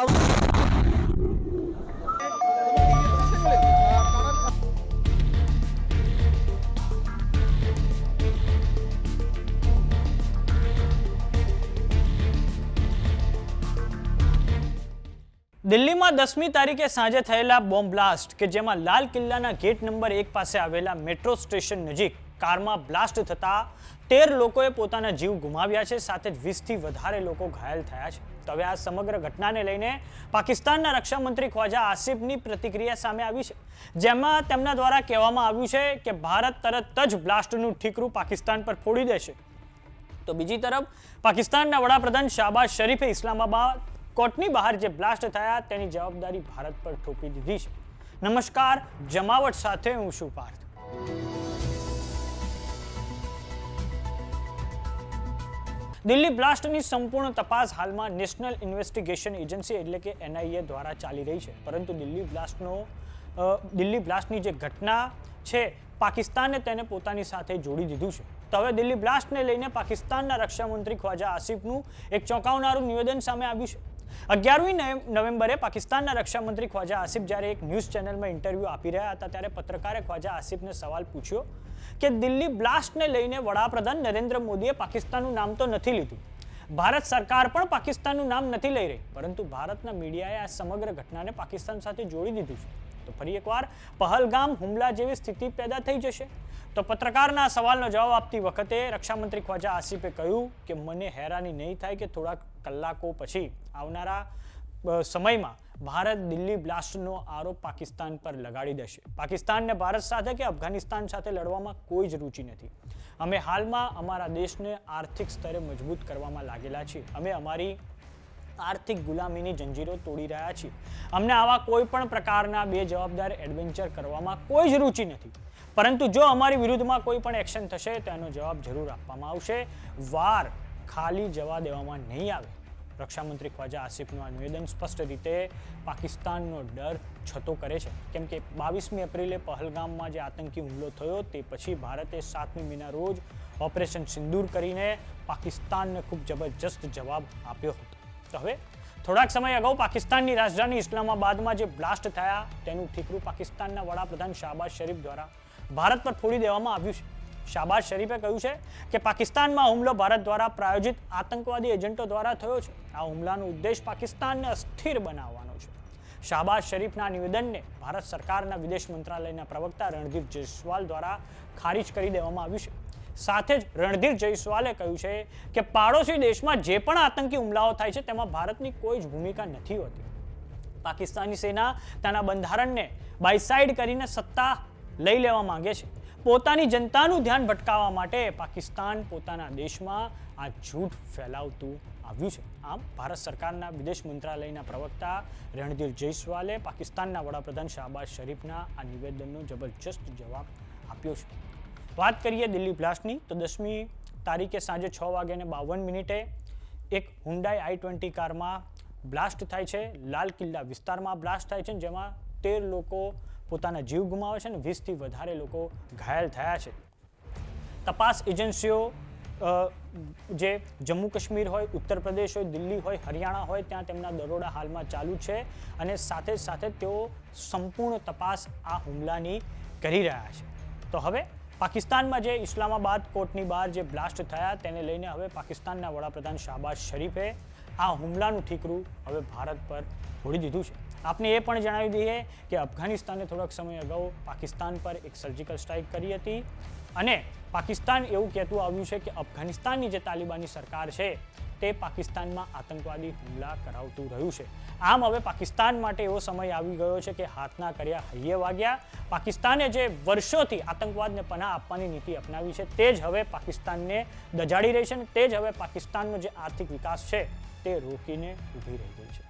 દિલ્હીમાં દસમી તારીખે સાંજે થયેલા બોમ્બ બ્લાસ્ટ કે જેમાં લાલ કિલ્લાના ગેટ નંબર એક પાસે આવેલા મેટ્રો સ્ટેશન નજીક કારમાં બ્લાસ્ટ થતા તેર લોકોએ પોતાના જીવ ગુમાવ્યા છે, સાથે જ વીસથી વધારે લોકો ઘાયલ થયા છે. તો હવે આ સમગ્ર ઘટનાને લઈને પાકિસ્તાનના રક્ષામંત્રી ખ્વાજા આસિફની પ્રતિક્રિયા સામે આવી છે. જેમાં તેમના દ્વારા કહેવામાં આવ્યું છે કે ભારત તરત જ બ્લાસ્ટનું ઠીકરું પાકિસ્તાન પર ફોડી દેશે. તો બીજી તરફ, પાકિસ્તાનના વડાપ્રધાન શાહબાઝ શરીફે ઇસ્લામાબાદ કોર્ટની બહાર જે બ્લાસ્ટ થયા, તેની જવાબદારી ભારત પર થોપી દીધી છે. નમસ્કાર, જમાવટ સાથે હું છું પાર્થ. દિલ્હી બ્લાસ્ટની સંપૂર્ણ તપાસ હાલમાં નેશનલ ઇન્વેસ્ટિગેશન એજન્સી એટલે કે એનઆઈએ દ્વારા ચાલી રહી છે. પરંતુ દિલ્હી બ્લાસ્ટનો દિલ્હી બ્લાસ્ટની જે ઘટના છે, પાકિસ્તાને તેને પોતાની સાથે જોડી દીધું છે. તો હવે દિલ્હી બ્લાસ્ટને લઈને પાકિસ્તાનના રક્ષામંત્રી ખ્વાજા આસિફનું એક ચોંકાવનારું નિવેદન સામે આવ્યું છે. અગિયારમી નવેમ્બરે પાકિસ્તાનના રક્ષામંત્રી ખ્વાજા આસિફ જ્યારે એક ન્યૂઝ ચેનલમાં ઇન્ટરવ્યૂ આપી રહ્યા હતા, ત્યારે પત્રકારે ખ્વાજા આસિફને સવાલ પૂછ્યો કે દિલ્હી બ્લાસ્ટને લઈને વડાપ્રધાન નરેન્દ્ર મોદીએ પાકિસ્તાનનું નામ તો નથી લીધું. ભારત સરકાર પણ પાકિસ્તાનનું નામ નથી લઈ રહી. પરંતુ ભારતના મીડિયાએ આ સમગ્ર ઘટનાને પાકિસ્તાન સાથે જોડી દીધું છે. તો ફરી એકવાર, પહલગામ હુમલા જેવી સ્થિતિ પેદા થઈ જશે? તો પત્રકારના સવાલનો જવાબ આપતી વખતે રક્ષામંત્રી ખ્વાજા આસિફે કહ્યું કે, મને હેરાની નહીં થાય કે થોડાક કલાકો પછી આવનારા સમયમાં ભારત દિલ્હી બ્લાસ્ટનો આરોપ પાકિસ્તાન પર લગાડી દેશે. પાકિસ્તાનને ભારત સાથે કે અફઘાનિસ્તાન સાથે લડવામાં કોઈ જ રુચિ નથી. અમે હાલમાં અમારા દેશને આર્થિક સ્તરે મજબૂત કરવામાં લાગેલા છીએ. અમે અમારી આર્થિક ગુલામીની જંજીરો તોડી રહ્યા છીએ. અમને આવા કોઈ પણ પ્રકારના બે જવાબદાર એડવેન્ચર કરવામાં કોઈ જ રુચિ નથી. પરંતુ જો અમારી વિરુદ્ધમાં કોઈ પણ એક્શન થશે, તો એનો જવાબ જરૂર આપવામાં આવશે. વાર ખાલી જવા દેવામાં નહીં આવે. રક્ષામંત્રી ખ્વાજા આસિફનું આ નિવેદન સ્પષ્ટ રીતે પાકિસ્તાનનો ડર છતો કરે છે. કેમ કે બાવીસમી એપ્રિલે પહલગામમાં જે આતંકી હુમલો થયો તે પછી ભારતે સાતમી મેના રોજ ઓપરેશન સિંદૂર કરીને પાકિસ્તાનને ખૂબ જબરજસ્ત જવાબ આપ્યો હતો. તો હવે થોડાક સમય અગાઉ પાકિસ્તાનની રાજધાની ઇસ્લામાબાદમાં જે બ્લાસ્ટ થયા તેનું ઠીકરું પાકિસ્તાનના વડાપ્રધાન શાહબાઝ શરીફ દ્વારા ભારત પર ફોડી દેવામાં આવ્યું છે. શાહબાઝ શરીફે કહ્યું છે કે પાકિસ્તાનમાં હુમલો ભારત દ્વારા પ્રાયોજિત આતંકવાદી એજન્ટો દ્વારા થયો છે. આ હુમલાનો ઉદ્દેશ પાકિસ્તાનને અસ્થિર બનાવવાનો છે. શાબાઝ શરીફના નિવેદનને ભારત સરકારના વિદેશ મંત્રાલયના પ્રવક્તા રણધીર જયસ્વાલ દ્વારા ખારિજ કરી દેવામાં આવ્યું છે. સાથે જ રણધીર જયસ્વાલે કહ્યું છે કે પાડોશી દેશમાં જે પણ આતંકી હુમલાઓ થાય છે તેમાં ભારતની કોઈ જ ભૂમિકા નથી હોતી. પાકિસ્તાની સેના તેના બંધારણને બાયસાઇડ કરીને સત્તા લઈ લેવા માંગે છે. પોતાની જનતાનું ધ્યાન ભટકાવવા માટે પાકિસ્તાન પોતાના દેશમાં આ જૂઠ ફેલાવતું આવ્યું છે. આમ, ભારત સરકારના વિદેશ મંત્રાલયના પ્રવક્તા રણધીર જયસ્વાલે પાકિસ્તાનના વડાપ્રધાન શાહબાઝ શરીફના આ નિવેદનનો જબરજસ્ત જવાબ આપ્યો છે. વાત કરીએ દિલ્હી બ્લાસ્ટની, તો દસમી તારીખે સાંજે છ વાગ્યાને બાવન મિનિટે એક હુન્ડાઈ આઈ ટ્વેન્ટી કારમાં બ્લાસ્ટ થાય છે. લાલ કિલ્લા વિસ્તારમાં બ્લાસ્ટ થાય છે જેમાં તેર લોકો પોતાના જીવ ગુમાવે છે અને વીસથી વધારે લોકો ઘાયલ થયા છે. તપાસ એજન્સીઓ જે જમ્મુ કાશ્મીર હોય, ઉત્તર પ્રદેશ હોય, દિલ્હી હોય, હરિયાણા હોય, ત્યાં તેમના દરોડા હાલમાં ચાલુ છે અને સાથે સાથે તેઓ સંપૂર્ણ તપાસ આ હુમલાની કરી રહ્યા છે. તો હવે પાકિસ્તાનમાં જે ઇસ્લામાબાદ કોર્ટની બહાર જે બ્લાસ્ટ થયા તેને લઈને હવે પાકિસ્તાનના વડાપ્રધાન શાહબાઝ શરીફે આ હુમલાનું ઠીકરું હવે ભારત પર છોડી દીધું છે. આપને એ પણ જણાવી દઈએ કે અફઘાનિસ્તાને થોડાક સમય અગાઉ પાકિસ્તાન પર એક સર્જિકલ સ્ટ્રાઇક કરી હતી અને પાકિસ્તાન એવું કહેતું આવ્યું છે કે અફઘાનિસ્તાનની જે તાલિબાની સરકાર છે, તે પાકિસ્તાનમાં આતંકવાદી હુમલા કરાવતું રહ્યું છે. આમ હવે પાકિસ્તાન માટે એવો સમય આવી ગયો છે કે હાથના કર્યા, હૈયે વાગ્યા. પાકિસ્તાને જે વર્ષોથી આતંકવાદને પનાહ આપવાની નીતિ અપનાવી છે, તે જ હવે પાકિસ્તાનને દજાડી રહી છે અને તે જ હવે પાકિસ્તાનનો જે આર્થિક વિકાસ છે, તે રોકીને ઊભી રહી ગઈ છે.